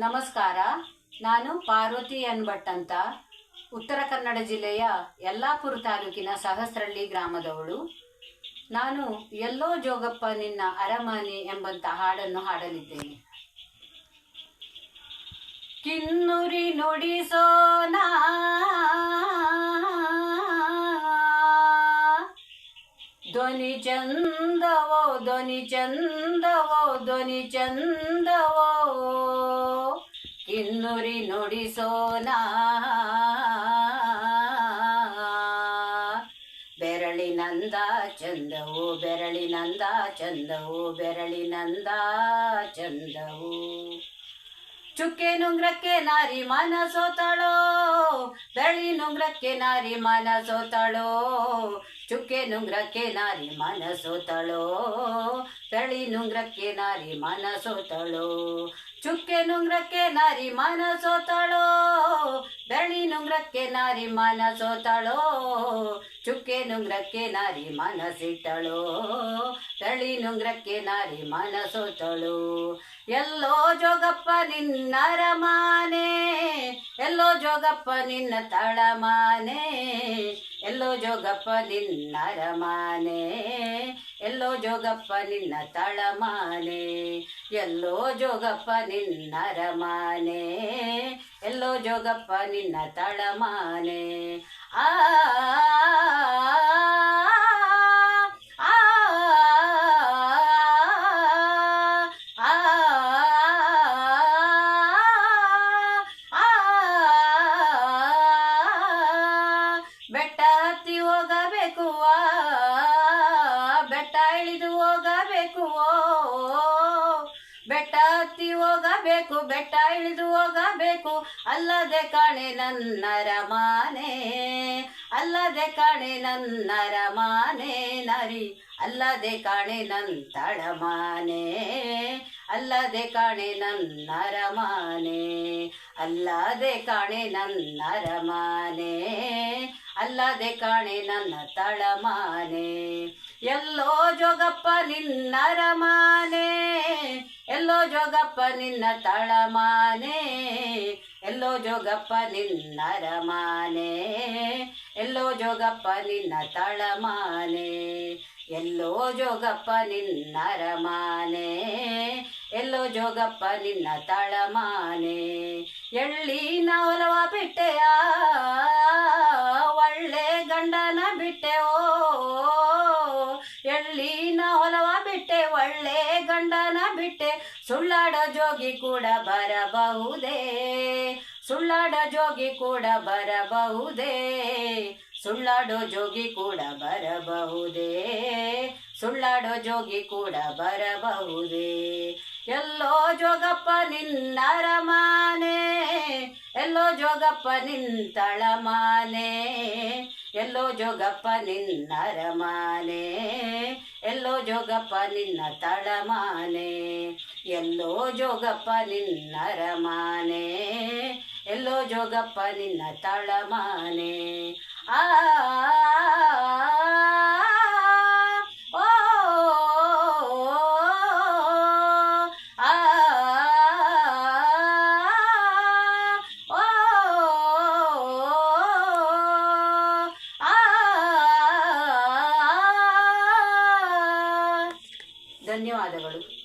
ನಮಸ್ಕಾರ. ನಾನು ಪಾರ್ವತಿ ಎನ್ ಭಟ್ ಅಂತ. ಉತ್ತರ ಕನ್ನಡ ಜಿಲ್ಲೆಯ ಯಲ್ಲಾಪುರ ತಾಲೂಕಿನ ಸಹಸ್ರಳ್ಳಿ ಗ್ರಾಮದವಳು. ನಾನು ಎಲ್ಲೋ ಜೋಗಪ್ಪ ನಿನ್ನ ಅರಮನೆ ಎಂಬಂತ ಹಾಡನ್ನು ಹಾಡಲಿದ್ದೇನೆ. ಕಿನ್ನುರಿ ನುಡಿಸೋನ ಧ್ವನಿ ಚಂದವೋ ಧ್ವನಿ ಚಂದವೋ ಧ್ವನಿ ಚಂದವೋ. ಕಿನ್ನುರಿ ನುಡಿಸೋನ ಬೆರಳಿನಂದ ಚಂದವು ಬೆರಳಿನಂದ ಚಂದವು ಬೆರಳಿನಂದ ಚಂದವು. ಚುಕ್ಕೆ ನುಂಗ್ರಕ್ಕೆ ನಾರಿ ಮನ ಸೋತಾಳೋ ಬೆಳಿ ನುಂಗ್ರಕ್ಕೆ ನಾರಿ ಮನ ಸೋತಾಳೋ ಚುಕ್ಕೆ ನುಂಗ್ರಕ್ಕೆ ನಾರಿ ಮನ ಸೋತಾಳೋ ಬೆಳಿ ನುಂಗ್ರಕ್ಕೆ ನಾರಿ ಮನ ಸೋತಾಳೋ ಚುಕ್ಕೆ ನುಂಗ್ರಕ್ಕೆ ನಾರಿ ಮನ ಸೋತಾಳೋ ಬೆಳಿ ನುಂಗ್ರಕ್ಕೆ ನಾರಿ ಮನ ಸೋತಾಳೋ ಚುಕ್ಕೆ ನುಂಗ್ರಕ್ಕೆ ನಾರಿ ಮನಸಿಟ್ಟಳು ಬೆಳಿ ನುಂಗ್ರಕ್ಕೆ ನಾರಿ ಮನ ಸೋತಳು ಎಲ್ಲೋ ಜೋಗಪ್ಪ ನಿನ್ನ ರಮಾನೆ ಎಲ್ಲೋ ಜೋಗಪ್ಪ ನಿನ್ನ ತಳಮಾನೆ ಎಲ್ಲೋ ಜೋಗಪ್ಪ ನಿನ್ನ ರಮಾನೆ ಎಲ್ಲೋ ಜೋಗಪ್ಪ ನಿನ್ನ ತಳಮಾನೆ ಎಲ್ಲೋ ಜೋಗಪ್ಪ ನಿನ್ನ ರಮಾನೆ ಎಲ್ಲೋ ಜೋಗಪ್ಪ ನಿನ್ನ ತಳಮಾನೆ ಆ, ಹತ್ತಿ ಹೋಗಬೇಕು ಬೆಟ್ಟ ಇಳಿದು ಹೋಗಬೇಕು ಬೆಟ್ಟ ಹತ್ತಿ ಹೋಗಬೇಕು, ಬೆಟ್ಟ ಇಳಿದು ಹೋಗಬೇಕು. ಅಲ್ಲದೆ ಕಾಣೆ ನನ್ನ ರಮಾನೆ ಅಲ್ಲದೆ ಕಾಣೆ ನನ್ನ ರಮಾನೆ ನರಿ, ಅಲ್ಲದೆ ಕಾಣೆ ನನ್ನ ಮಾನೆ, ಅಲ್ಲದೆ ಕಾಣೆ ನನ್ನ ರಮಾನೆ ಅಲ್ಲದೆ ಕಾಣೆ ನನ್ನ ರಮಾನೆ ಅಲ್ಲದೆ ಕಾಣೆ ನನ್ನ ತಳಮಾನೆ. ಎಲ್ಲೋ ಜೋಗಪ್ಪ ನಿನ್ನ ರಮಾನೆ. ಎಲ್ಲೋ ಜೋಗಪ್ಪ ನಿನ್ನ ತಳಮಾನೆ. ಎಲ್ಲೋ ಜೋಗಪ್ಪ ನಿನ್ನ ರಮಾನೆ. ಎಲ್ಲೋ ಜೋಗಪ್ಪ ನಿನ್ನ ತಳಮಾನೆ. ಎಲ್ಲೋ ಜೋಗಪ್ಪ ನಿನ್ನ ರಮಾನೆ. ಎಲ್ಲೋ ಜೋಗಪ್ಪ ನಿನ್ನ ತಳಮಾನೆ. ಎಳ್ಳಿನ ಹೊಲವ ಬಿಟ್ಟೆಯ? ಗಂಡನ ಬಿಟ್ಟೆ, ಓ, ಎಳ್ಳಿನ ಹೊಲವ ಬಿಟ್ಟೆ, ಒಳ್ಳೆ ಗಂಡನ ಬಿಟ್ಟೆ. ಸುಳ್ಳಾಡ ಜೋಗಿ ಕೂಡ ಬರಬಹುದೇ, ಸುಳ್ಳಾಡ ಜೋಗಿ ಕೂಡ ಬರಬಹುದೇ, ಸುಳ್ಳಾಡೋ ಜೋಗಿ ಕೂಡ ಬರಬಹುದೇ, ಸುಳ್ಳಾಡೋ ಜೋಗಿ ಕೂಡ ಬರಬಹುದೇ. ಎಲ್ಲೋ ಜೋಗಪ್ಪ ನಿನ್ನ ಮಾನೆ, ಎಲ್ಲೋ ಜೋಗಪ್ಪ ನಿಂತಳಮಾನೆ ಎಲ್ಲೋ ಜೋಗಪ್ಪ ನಿನ್ನ ರಮಾನೆ ಎಲ್ಲೋ ಜೋಗಪ್ಪ ನಿನ್ನ ತಳಮಾನೆ ಎಲ್ಲೋ ಜೋಗಪ್ಪ ನಿನ್ನ ರಮಾನೆ ಎಲ್ಲೋ ಜೋಗಪ್ಪ ನಿನ್ನ ತಳಮಾನೆ ಆ ಧನ್ಯವಾದಗಳು.